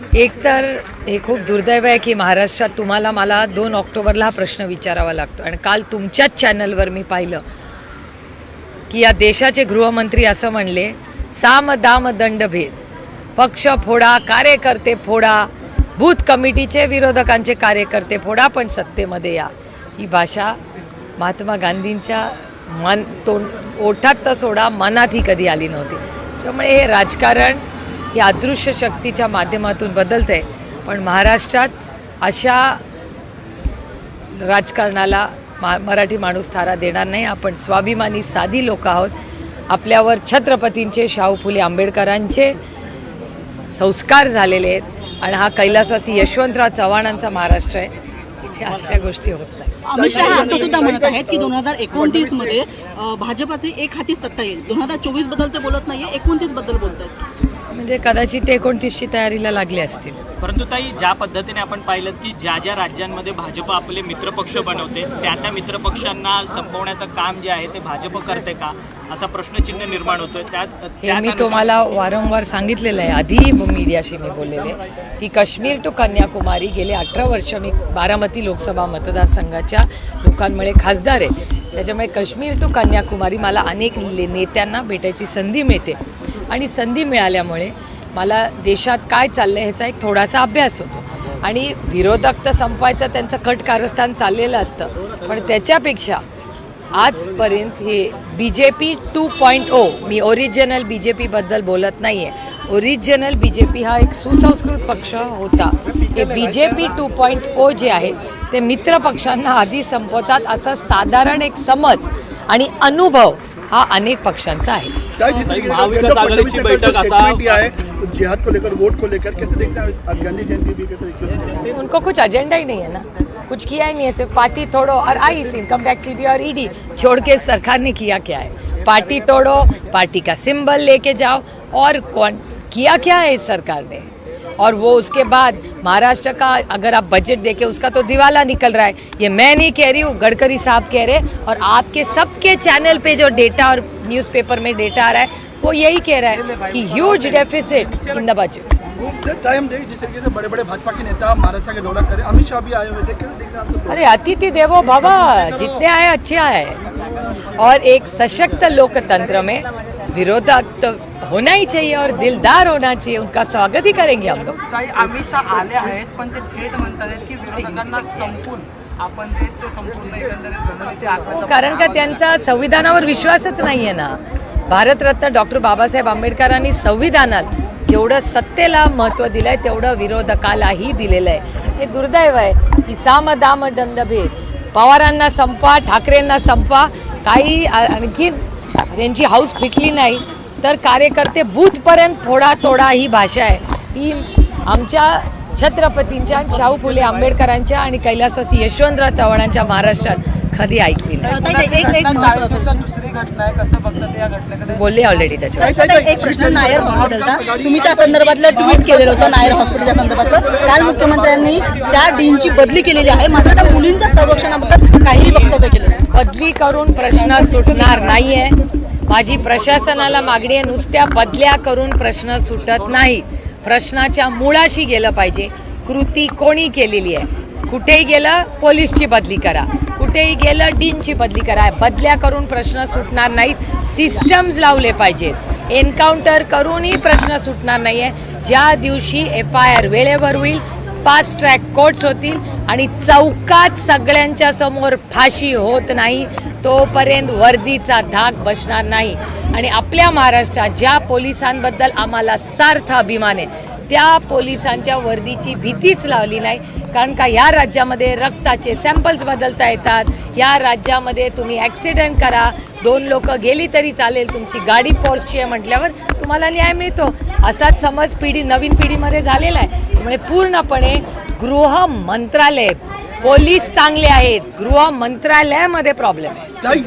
एक तर हे खूप दुर्दैव आहे की महाराष्ट्रात तुम्हाला मला दोन ऑक्टोबरला हा प्रश्न विचारावा लागतो. आणि काल तुमच्याच चॅनलवर मी पाहिलं की या देशाचे गृहमंत्री असं म्हणले साम दाम दंडभेद पक्ष फोडा कार्यकर्ते फोडा. बूथ कमिटीचे विरोधकांचे कार्यकर्ते फोडा पण सत्तेमध्ये या. ही भाषा महात्मा गांधींच्या मन तोंड ओठात तर सोडा मनातही कधी आली नव्हती. त्यामुळे हे राजकारण ही अदृश्य शक्तीच्या माध्यमातून बदलतं. आहे पण महाराष्ट्रात अशा राजकारणाला मा मराठी माणूस थारा देणार नाही. आपण स्वाभिमानी साधी लोक आहोत. आपल्यावर छत्रपतींचे शाहू फुले आंबेडकरांचे संस्कार झालेले आहेत. आणि हा कैलासवासी यशवंतराव चव्हाणांचा महाराष्ट्र आहे. इथे अशा गोष्टी होत नाही. अमित शहा असं सुद्धा म्हणत आहेत की दोन हजार एकोणतीसमध्ये भाजपाची एक हाती सत्ता येईल. दोन हजार चोवीसबद्दल ते बोलत नाहीये एकोणतीसबद्दल बोलतात म्हणजे कदाचित ते एकोणतीसची तयारीला लागले असतील. परंतु ताई ज्या पद्धतीने आपण पाहिलं की ज्या ज्या राज्यांमध्ये भाजप आपले मित्रपक्ष बनवते त्या त्या मित्रपक्षांना संपवण्याचं काम जे आहे ते भाजप करते का? असा प्रश्नचिन्ह निर्माण होतोय. त्यात हे मी तुम्हाला वारंवार सांगितलेलं आहे. आधी मीडियाशी मी बोललेले की काश्मीर टू कन्याकुमारी गेले अठरा वर्ष मी बारामती लोकसभा मतदारसंघाच्या लोकांमुळे खासदार आहे. त्याच्यामुळे काश्मीर टू कन्याकुमारी मला अनेक नेत्यांना भेटायची संधी मिळते. आणि संधी मिळाल्यामुळे मला देशात काय चाललं आहे ह्याचा एक थोडासा अभ्यास होतो. आणि विरोधक तर संपवायचं त्यांचं कट कारस्थान चाललेलं असतं. पण त्याच्यापेक्षा आजपर्यंत हे B J P two point O मी ओरिजिनल बी जे पीबद्दल बोलत नाही आहे ओरिजिनल बी जे पी हा एक सुसंस्कृत पक्ष होता. हे B J P two point ओ जे आहेत ते मित्र पक्षांना आधी संपवतात असा साधारण एक समज आणि अनुभव हा अनेक पक्षांचा आहे. क्या जिस तरीके से महाविकास आघाडीची फडणवीस ने कोई बैठक आता- स्टेटमेंट दिया है जिहाद को लेकर वोट को लेकर कैसे देखते हैं आज गांधी जयंती भी कैसे उनको कुछ एजेंडा ही नहीं है ना। कुछ किया ही नहीं है सिर्फ़ पार्टी तोड़ो और I C income tax CB और ईडी छोड़ के सरकार ने किया क्या है? पार्टी तोड़ो पार्टी का सिंबल लेके जाओ और कौन किया क्या है इस सरकार ने? और वो उसके बाद महाराष्ट्र का अगर आप बजट देखें उसका तो दिवाला निकल रहा है। ये मैं नहीं कह रही हूँ गडकरी साहब कह रहे हैं और आपके सबके चैनल पे जो डेटा और न्यूज़पेपर में डेटा आ रहा है वो यही कह रहा है कि huge deficit in the budget time जिस तरीके से बड़े बड़े भाजपा के नेता महाराष्ट्र के दौरा करें। अमित शाह भी आए हुए थे? अरे अतिथि देवो भव जितने आए अच्छे आए। और एक सशक्त लोकतंत्र में विरोधक तो होना ही चाहिए और दिलदार होना चाहिए उनका स्वागत ही करेंगे हम लोग। काही आहेत पण ते थेट म्हणतात आहेत की विरोधकांना संपून आपण जे ते संपूर्ण एकंदरीत रणनीती आखण्याचा कारण का त्यांचा संविधानावर विश्वासच नाही आहे ना. भारतरत्न डॉक्टर बाबासाहेब आंबेडकरांनी संविधानात जेवढं सत्तेला महत्त्व दिलं आहे तेवढं विरोधकालाही दिलेलं आहे. हे दुर्दैव आहे. की साम दाम दंडभेद पवारांना संपा ठाकरेंना संपा काही आणखी त्यांची हाऊस फिटली नाही. तर कार्यकर्ते बूथपर्यंत फोडा तोडा ही भाषा आहे. ही आमच्या छत्रपतींच्या शाहू फुले आंबेडकरांच्या आणि कैलासवासी यशवंतराव चव्हाणांच्या महाराष्ट्रात कधी ऐकली. नाही बोलले ऑलरेडी त्याच्यावर. एक प्रश्न नायर हॉस्पिटलचा. तुम्ही त्या संदर्भातलं ट्विट केलेलं होतं नायर हॉस्पिटलच्या संदर्भातलं. काल मुख्यमंत्र्यांनी त्या डीनची बदली केलेली आहे. मात्र त्या मुलींच्या संरक्षणाबद्दल काहीही वक्तव्य केलं नाही. बदली करून प्रश्न सुटणार नाहीये. माझी प्रशासनाला मागणी आहे नुसत्या बदल्या करून प्रश्न सुटत नाही. प्रश्नाच्या मुळाशी गेलं पाहिजे. कृती कोणी केलेली आहे? कुठेही गेलं पोलीसची बदली करा. कुठेही गेलं डीनची बदली करा. बदल्या करून प्रश्न सुटणार नाहीत. सिस्टम्स लावले पाहिजेत. एन्काउंटर करूनही प्रश्न सुटणार नाही आहे ज्या दिवशी एफ आय आर वेळेवर होईल फास्ट ट्रॅक कोर्ट्स होतील आणि चौकात सगळ्यांच्या समोर फाशी होत नाही तोपर्यंत वर्दीचा धाक बसणार नाही. आणि आपल्या महाराष्ट्रात ज्या पोलिसांबद्दल आम्हाला सार्थ अभिमान आहे त्या पोलिसांच्या वर्दीची भीतीच लावली नाही. कारण का या राज्यामध्ये रक्ताचे सॅम्पल्स बदलता येतात. या राज्यामध्ये तुम्ही ॲक्सिडेंट करा. दोन लोक गेली तरी चालेल. तुमची गाडी पोर्सची आहे म्हटल्यावर तुम्हाला न्याय मिळतो. असाच समज पिढी नवीन पिढीमध्ये झालेला आहे. त्यामुळे पूर्णपणे गृह मंत्रालय पोलीस चांगले आहेत गृह मंत्रालयामध्ये प्रॉब्लेम आहे.